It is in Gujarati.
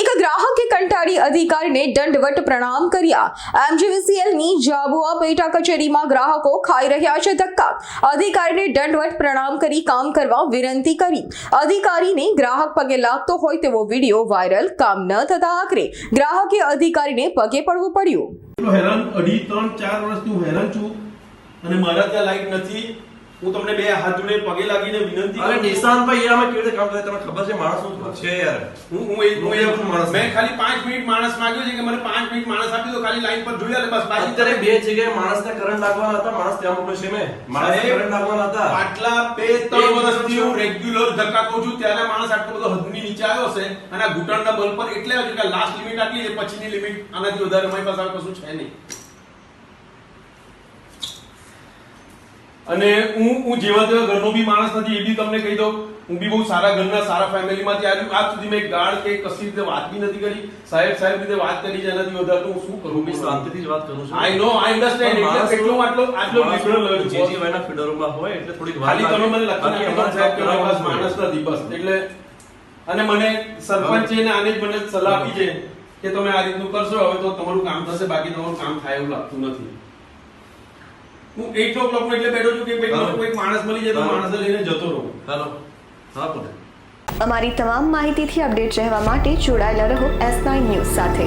એક ગ્રાહકે કંટાળી અધિકારીને દંડવટ પ્રણામ કર્યા. એમજીવીસીએલની જાબુઆ પેટા કચેરીમાં ગ્રાહકો ખાઈ રહ્યા છે ધક્કા. અધિકારીને દંડવટ પ્રણામ કરી કામ કરવા વિનંતી કરી. અધિકારીને ગ્રાહક પગે લાગતો હોય તેવો વીડિયો વાયરલ કામ ન થતા આખરે. ગ્રાહકે અધિકારીને પગે પડવું પડ્યું. હેરાન અઢી, ત્રણ, ચાર વર્ષથી હું હેરાન છું અને મારા ત્યાં લાઈટ નથી. હું તમને બે હાથ જોડે પગે લાગીને વિનંતી અરે છું. યાર અમે કેવી રીતે કામ કરે તમને ખબર છે માણસ શું છે. યાર. હું હું એ- હું એ- માણસ મેં ખાલી 5 મિનિટ માણસ માંગ્યો છે કે મને 5 મિનિટ માણસ આપી દો ખાલી લાઈન પર લે બસ બાકી અત્યારે બે જગ્યાએ માણસને કરંટ લાગવાના હતા માણસ ત્યાં મોકલ્યો છે મેં. માણસને કરંટ લાગવાના હતા. આટલા બે ત્રણ વર્ષથી હું રેગ્યુલર ધક્કા કહું છું ત્યારે માણસ આટલો બધો હદની નીચે આવ્યો છે અને આ ઘૂંટણના બલ પર એટલે આવ્યો કે લાસ્ટ લિમિટ આટલી છે પછીની લિમિટ આનાથી વધારે મારી પાસે કશું છે નહીં. અને હું હું જેવા તેવા ઘરનો બી માણસ નથી એ બી તમને કહી દઉં હું બી બહુ સારા ઘરના સારા ફેમિલીમાંથી આવ્યું. આજ સુધી મેં ગાળ કે કશી રીતે વાત બી નથી કરી. સાહેબ સાહેબ રીતે વાત કરી છે એનાથી વધારે હું શું કરું? બી શાંતિથી જ વાત કરું છું. આઈ નો આઈ અન્ડરસ્ટેન્ડ એટલે આટલો આટલો liberal હોય છે. જીજીવાયના ફીડરોમાં હોય એટલે થોડીક ખાલી તમે મને લખી કે સાહેબ કે માણસ નથી બસ. એટલે અને મને સરપંચે ને આને જ મને સલાહ આપી છે કે તમે આ રીતનું કરશો. હવે તો તમારું કામ થશે બાકી તમારું કામ થાય એવું લાગતું નથી. હું એટ ઓ ક્લોક એટલે બેઠો છું કે ભાઈ મને કોઈ માણસ મળી જાય તો માણસ લઈને જતો રહું. હાલો. હા પણ અમારી તમામ માહિતીથી અપડેટ રહેવા માટે જોડાયેલા રહો એસ નાઇન ન્યૂઝ સાથે.